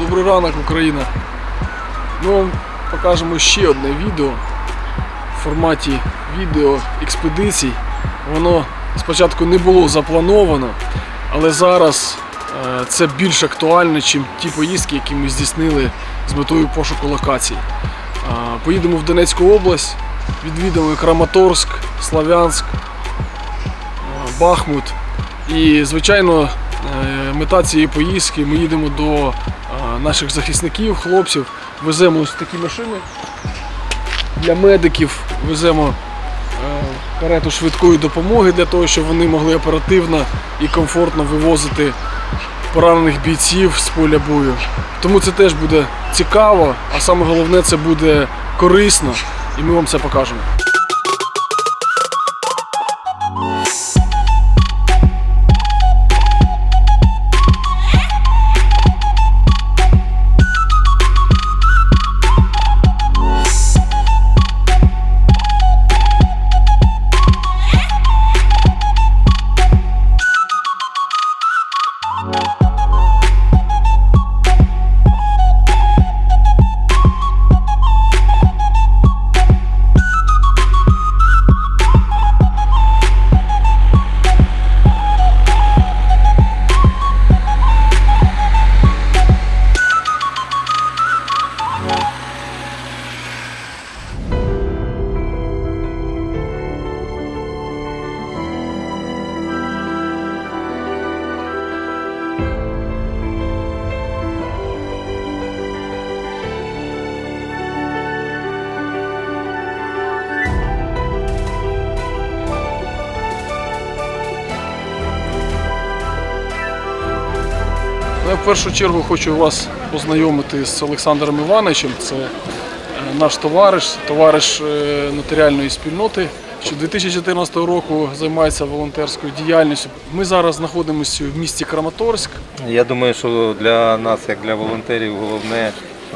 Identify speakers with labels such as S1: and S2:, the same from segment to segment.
S1: Добрий ранок, Україна. Ми вам покажемо ще одне відео в форматі відео експедицій. Воно спочатку не було заплановано, але зараз е, це більш актуально, ніж ті поїздки, які ми здійснили з метою пошуку локацій. Е, Поїдемо в Донецьку область, відвідаємо Краматорськ, Славянськ, е, Бахмут. І, звичайно, е, мета цієї поїздки ми їдемо до е, наших захисників, хлопців, веземо ось такі машини для медиків, веземо е, карету швидкої допомоги для того, щоб вони могли оперативно і комфортно вивозити поранених бійців з поля бою. Тому це теж буде цікаво, а саме головне це буде корисно, і ми вам це покажемо. В першу чергу хочу вас познайомити з Олександром Івановичем. Це е, наш товариш, товариш е, нотаріальної спільноти, що 2014 року займається волонтерською діяльністю. Ми зараз знаходимося в місті Краматорськ.
S2: Я думаю, що для нас, як для волонтерів, головне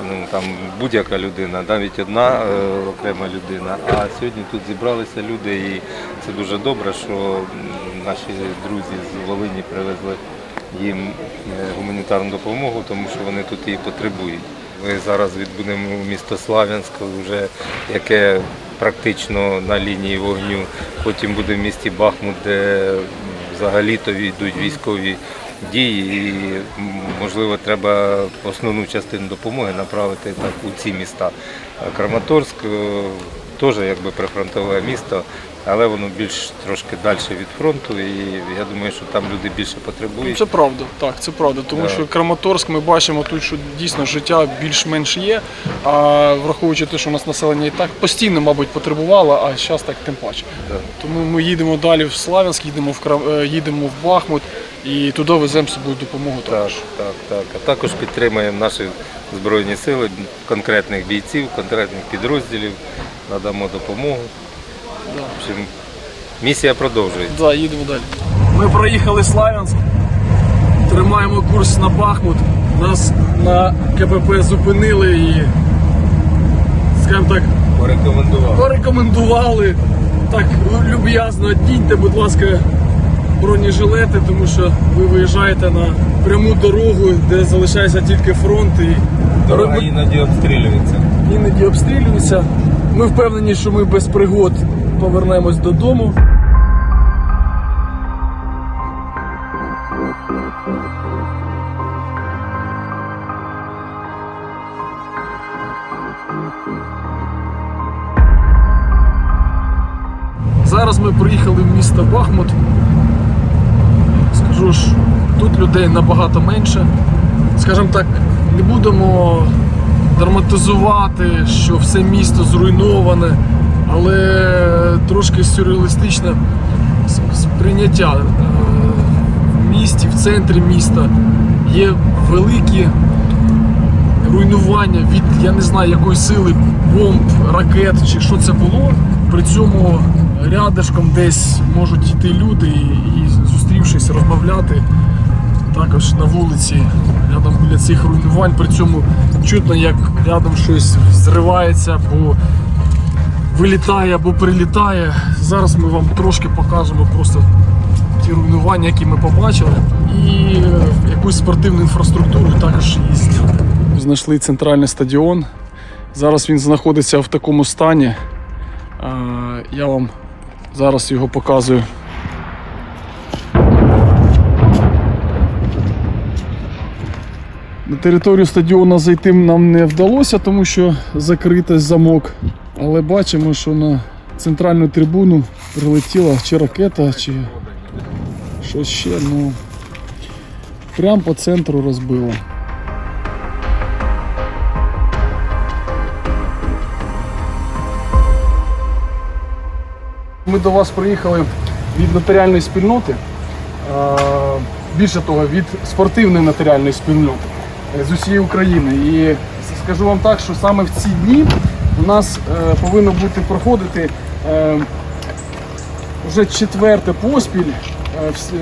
S2: ну, там будь-яка людина, навіть одна е, окрема людина. А сьогодні тут зібралися люди, і це дуже добре, що наші друзі з Волині привезли їм е, гуманітарну допомогу, тому що вони тут її потребують. Ми зараз відбудемо місто Слав'янськ, вже яке практично на лінії вогню. Потім буде в місті Бахмут, де взагалі-то йдуть військові дії, і можливо треба основну частину допомоги направити так у ці міста. А Краматорськ е, теж якби прифронтове місто, але воно більш трошки далі від фронту, і я думаю, що там люди більше потребують.
S1: Це правда, так, це правда. Тому
S2: Да.
S1: що Краматорськ ми бачимо тут, що дійсно життя більш-менш є. А враховуючи те, що у нас населення і так постійно, мабуть, потребувало, а зараз так тим паче.
S2: Да.
S1: Тому ми їдемо далі в Славянськ, їдемо в Крам... е, їдемо в Бахмут і туди веземо з собою допомогу.
S2: Так,
S1: також.
S2: так, так. А також підтримуємо наші збройні сили, конкретних бійців, конкретних підрозділів, надамо допомогу.
S1: Да.
S2: В общем, місія продовжується.
S1: Да, їдемо далі. Ми проїхали Славянськ, тримаємо курс на Бахмут. Нас на КПП зупинили і, скажімо так,
S2: Порекомендував.
S1: порекомендували так люб'язно одіньте, будь ласка, бронежилети, тому що ви виїжджаєте на пряму дорогу, де залишається тільки фронт і
S2: Дорога іноді обстрілюється.
S1: іноді обстрілюються. Ми впевнені, що ми без пригод повернемось додому. Зараз ми приїхали в місто Бахмут. Скажу ж, тут людей набагато менше. Скажімо так, не будемо драматизувати, що все місто зруйноване, але трошки сюрреалістичне сприйняття. Е, В місті, в центрі міста є великі руйнування від я не знаю якої сили бомб, ракет чи що це було. При цьому рядишком десь можуть йти люди і, і зустрівшись, розмовляти також на вулиці, рядом біля цих руйнувань. При цьому чутно, як рядом щось зривається, бо вилітає або прилітає. Зараз ми вам трошки покажемо просто ті руйнування, які ми побачили, і е, якусь спортивну інфраструктуру також її. Знайшли центральний стадіон. Зараз він знаходиться в такому стані. Я вам зараз його показую. На територію стадіону зайти нам не вдалося, тому що закритий замок. Але бачимо, що на центральну трибуну прилетіла чи ракета, чи щось ще. Ну, прямо по центру розбило. Ми до вас приїхали від нотаріальної спільноти. Е, Більше того, від спортивної нотаріальної спільноти е, з усієї України. І скажу вам так, що саме в ці дні у нас е, повинно бути проходити вже четверте поспіль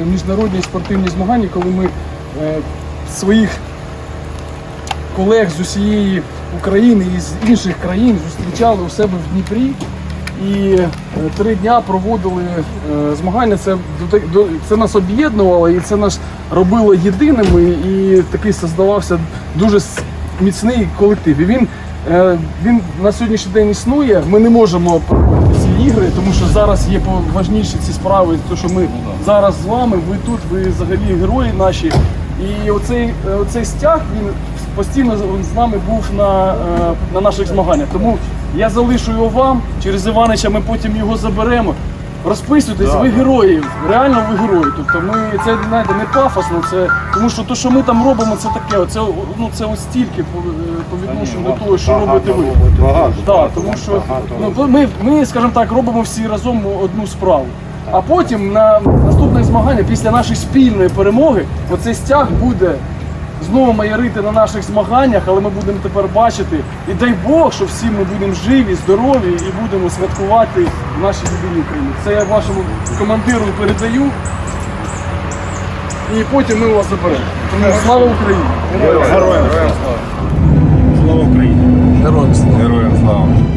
S1: міжнародні спортивні змагання, коли ми своїх колег з усієї України і з інших країн зустрічали у себе в Дніпрі. І е, три дня проводили е, змагання. Це, це нас об'єднувало і це нас робило єдиними. І такий создавався дуже міцний колектив. І він, е, він на сьогоднішній день існує. Ми не можемо проводити ці ігри, тому що зараз є важніші ці справи. То що ми зараз з вами, ви тут, ви взагалі герої наші. І оцей, оцей стяг він постійно з- нами був на, на наших змаганнях. Тому я залишу його вам. Через Іванича ми потім його заберемо. Розписуйтесь, ви герої, реально ви герої. Тобто ми це знаєте, не пафосно, це тому що те, що ми там робимо, це таке. Оце ну це ось стільки по, е, по відношенню до того, що робите ви. Так, тому що ну, ми, ми, скажімо так, робимо всі разом одну справу. А потім на наступне змагання, після нашої спільної перемоги, оцей стяг буде знову майорити на наших змаганнях, але ми будемо тепер бачити. І дай Бог, що всі ми будемо живі, здорові і будемо святкувати в нашій любій Україні. Це я вашому командиру передаю. І потім ми вас заберемо. Слава Україні! Героям слава! Слава Україні! Героям слава!
S3: Героям слава!